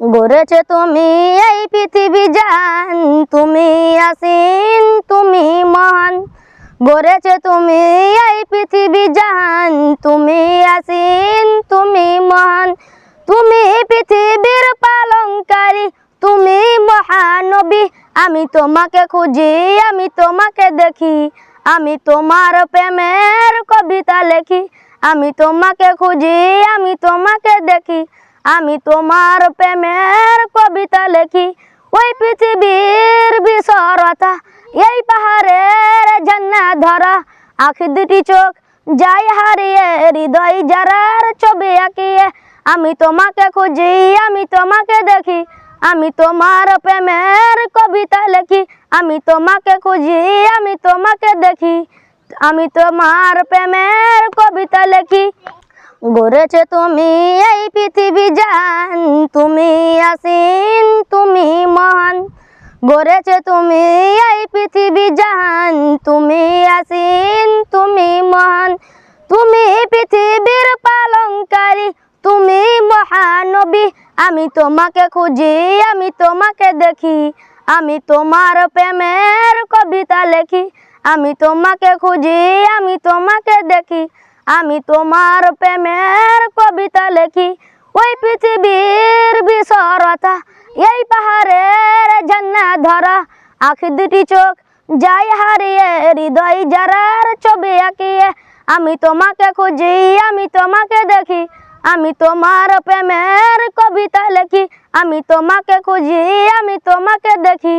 গড়েছে তুমি এই পৃথিবী জান, তুমি আসিন তুমি মহান। গড়েছে তুমি এই পৃথিবী জান, তুমি আসিন তুমি মহান। তুমি পৃথিবীর পালনকারী, তুমি মহানবী। আমি তোমাকে খুঁজি, আমি তোমাকে দেখি। আমি তোমার প্রেমের কবিতা লেখি। আমি তোমাকে খুঁজি, আমি তোমাকে দেখি। আমি তোমার প্রেমের কবিতা লেখি। ওই পৃথিবীর বিসরতা এই পাহাড়ের ঝন্না ধরা। আখি দুটি চোখ যাই হারিয়ে, হৃদয় যারার ছবি আঁকিয়ে। আমি তোমাকে খুঁজি, আমি তোমাকে দেখি। আমি তোমার প্রেমের কবিতা লেখি। আমি তোমাকে খুঁজি, আমি তোমাকে দেখি। আমি তোমার প্রেমের কবিতা লেখি। গড়েছে তুমি এই পৃথিবী জান, তুমি আসিন, তুমি মহান। গড়েছে তুমি এই পৃথিবী জান, তুমি আসিন, তুমি মহান। তুমি পৃথিবীর পালনকারী, তুমি মহানবী। আমি তোমাকে খুঁজি, আমি তোমাকে দেখি। আমি তোমার প্রেমের কবিতা লেখি। আমি তোমাকে খুঁজি, আমি তোমাকে দেখি। আমি তোমার প্রেমের কবিতা লেখি। ওই পৃথিবীর বিসরতা এই পাহাড়ের ঝন্না ধরা। আখি দুটি চোখ যাই হারিয়ে, হৃদয় যারার ছবি আঁকিয়ে। আমি তোমাকে খুঁজি, আমি তোমাকে দেখি। আমি তোমার প্রেমের কবিতা লেখি। আমি তোমাকে খুঁজি, আমি তোমাকে দেখি।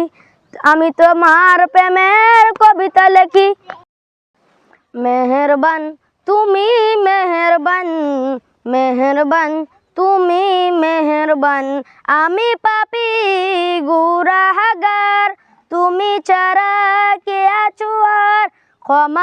আমি তোমার প্রেমের কবিতা লেখি। মেহেরবান তুমি মেহেরবান মেহেরবান তুমি মেহেরবান। আমি পাপি গুরাহাগার তুমি ছাড়া কে আছো আর? ক্ষমা